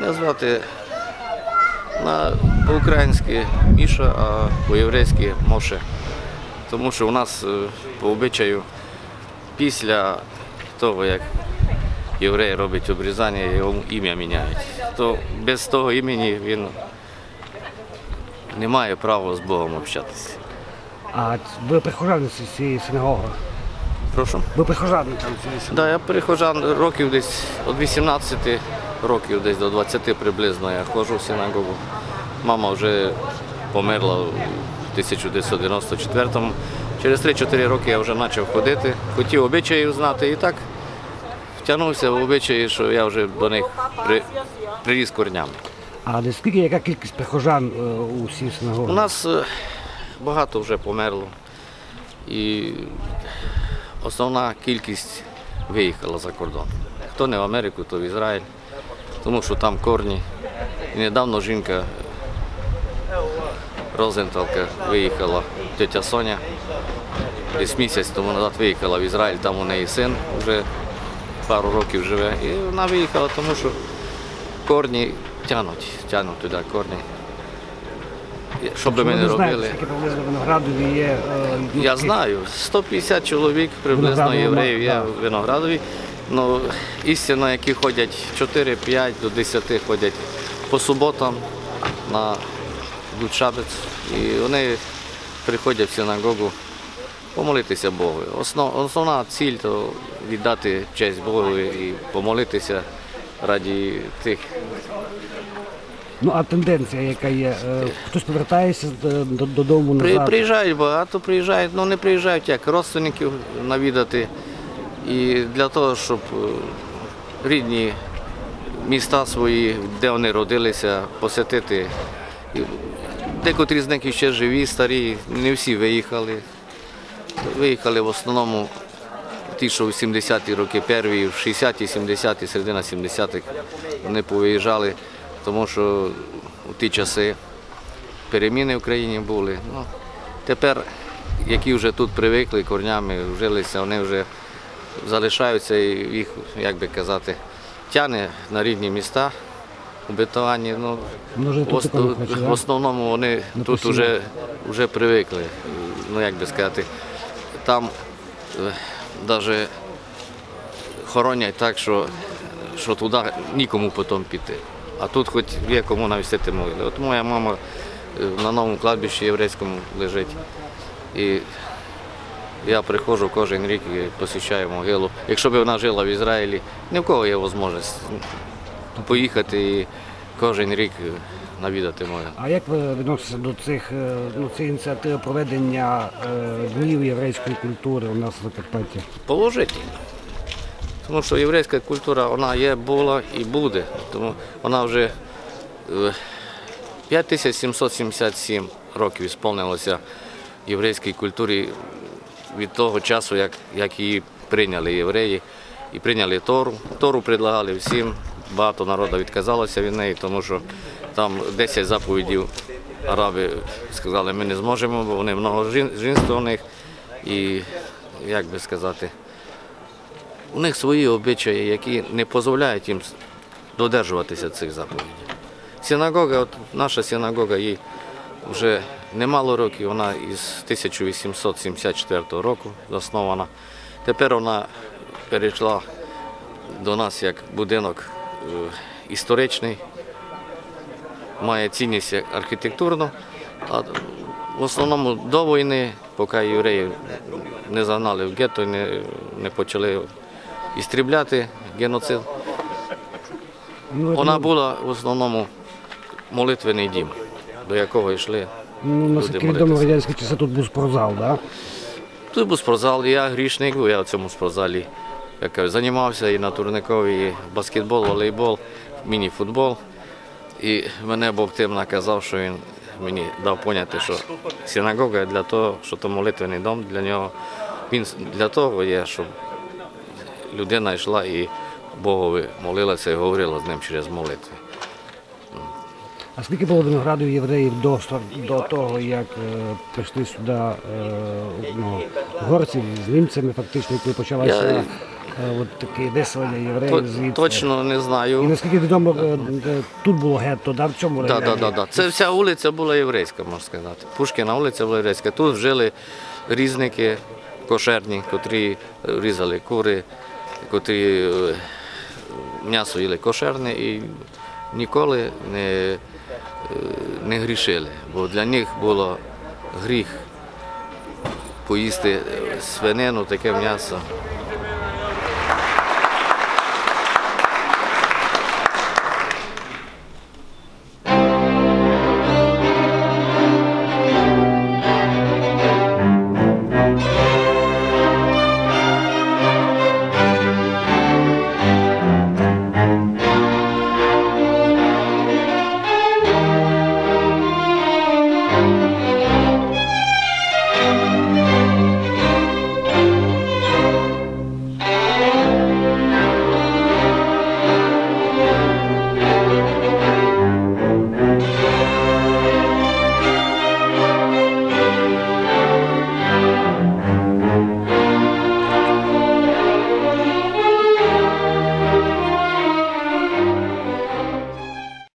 Мене звати на по-українськи Міша, а по-єврейськи Моше. Тому що у нас е, по обичаю після того, як єврей робить обрізання, його ім'я міняють. То без того імені він не має права з Богом общатися. А ви прихожани з цієї синагоги? Прошу. Ви прихожани там цієї синагоги? Да, я перехожан років десь від 18 років, десь до 20 приблизно я ходжу в синагогу. Мама вже померла у 1994-му. Через 3-4 роки я вже почав ходити, хотів обичаїв знати і так втягнувся в обичаї, що я вже до них при, приріс корнями. А наскільки яка кількість прихожан е, у цій синагогі? У нас е, багато вже померло. І основна кількість виїхала за кордон. Хто не в Америку, то в Ізраїль, тому що там корні. І недавно жінка Розенталка виїхала, тетя Соня, десь місяць тому назад виїхала в Ізраїль, там у неї син вже пару років живе. І вона виїхала, тому що корні тянуть, тянуть туди корні. Що би ми не робили. е, Я знаю, 150 чоловік приблизно євреїв є в Виноградові. Ну, істинно, які ходять 4-5 до 10 ходять по суботам на Гудшабець. І вони приходять в синагогу помолитися Богу. Основ, основна ціль то віддати честь Богу і помолитися раді тих Ну а тенденція, яка є, е, хтось повертається до- додому назад. приїжджають багато, приїжджають, ну не приїжджають як родственників навідати. І для того, щоб е, рідні міста свої, де вони родилися, посетити. Декотрі з них ще живі, старі, не всі виїхали. Виїхали в основному ті, що в 70-ті роки перві, в 60-ті, 70-ті, середина 70-х вони повиїжджали, тому що у ті часи переміни в країні були. Ну, тепер, які вже тут привикли корнями, вжилися, вони вже залишаються і їх, як би казати, тягне на рідні міста обетовані. Ну, в, хочуть, в основному вони тут вже, вже привикли. Ну, як би сказати, там навіть хоронять так, що, що туди нікому потім піти. А тут хоч є кому навістити могили. От моя мама е, на новому кладбищі єврейському лежить. І я приходжу кожен рік і посвящаю могилу. Якщо б вона жила в Ізраїлі, ні в кого є можливість поїхати і кожен рік е, навідати могилу. А як ви відноситеся до цих е, ну, цієї ініціативи проведення е, днів єврейської культури у нас в Закарпатті? Положительно. Тому що єврейська культура вона є, була і буде. Тому вона вже е, 5777 років сповнилося єврейській культурі від того часу, як, як її прийняли євреї і прийняли Тору. Тору предлагали всім, багато народу відказалося від неї, тому що там 10 заповідів араби сказали, ми не зможемо, бо вони много жін- жінства у них. І як би сказати, у них свої обичаї, які не дозволяють їм додержуватися цих заповідей. Синагога, от наша синагога, їй вже немало років, вона із 1874 року заснована. Тепер вона перейшла до нас як будинок е, історичний, має цінність архітектурну, а в основному до війни, поки євреїв не загнали в гетто, не, не почали істрібляти геноцид, Ну, вона ну, була в основному молитвений дім, до якого йшли. Ну, наскільки відомо, в молитися. радянські часи тут був спортзал, да? Тут був спортзал, я грішник, бо я в цьому спортзалі як кажу, займався і на турникові, і баскетбол, волейбол, міні-футбол. І мене Бог тим наказав, що він мені дав поняти, що синагога для того, що то молитвений дом для нього. Він для того є, щоб людина йшла і Богові молилася і говорила з ним через молитви. А скільки було виноградів євреїв до, до того, як е, прийшли сюди е, ну, горці з німцями, фактично, коли почалася от таке виселення євреїв звідси. Точно не І знаю. наскільки відомо, е, е, тут було гетто, да, в цьому Да, районі. да, да, да. Це вся вулиця була єврейська, можна сказати. Пушкіна вулиця була єврейська. Тут жили різники кошерні, котрі е, різали кури, котрі е, м'ясо їли кошерне і ніколи не, е, не грішили. Бо для них було гріх поїсти свинину, таке м'ясо.